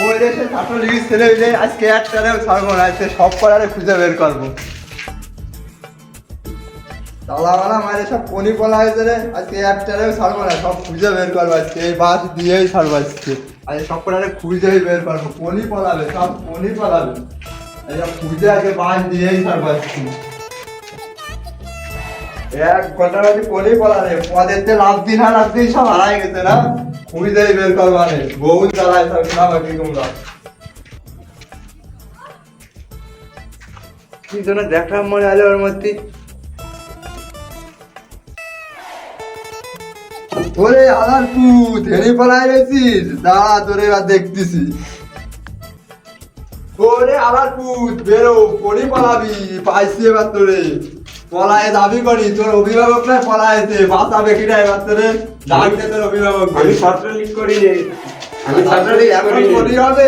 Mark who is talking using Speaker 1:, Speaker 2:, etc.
Speaker 1: ওই দেশে ছাত্র লিগের ছেলে মিলে আজকে একটারেও ছাড়বো না আজকে সব করারে খুঁজে বের করব। তালাওয়ালা মারে সব পনি পলা হয়েছে রে। আজকে একটারেও ছাড়বো সব খুঁজে বের করব আজকে, এই দিয়েই ছাড়বো আজকে। আজকে সব করারে খুঁজেই বের করব। পনি পলাবে, সব পনি পলাবে। আজকে খুঁজে আগে বাস দিয়েই ছাড়বো আজকে। এক ঘণ্টার মধ্যে পনি পলাবে। পদের লাভ দিন, আর লাভ দিন সব হারাই গেছে না? খুঁজেই বের করব মানে। বহু জ্বালায় সব না বাকি তোমরা। কি জন্য দেখলাম মনে হলো ওর মধ্যে। ওরে আলার পুত হেরি পলাই রেছিস দাঁড়া তোরে এবার দেখতেছি। ওরে আলার পুত বেরো পড়ি পালাবি পাইছি এবার তোরে। পলায় দাবি করি তোর অভিভাবক না পলাইছে বাঁচাবে কিনা এবার তোরে দাবি তোর অভিভাবক
Speaker 2: আমি ছাত্রলীগ করি আমি
Speaker 1: ছাত্রলীগ এখন করি হবে?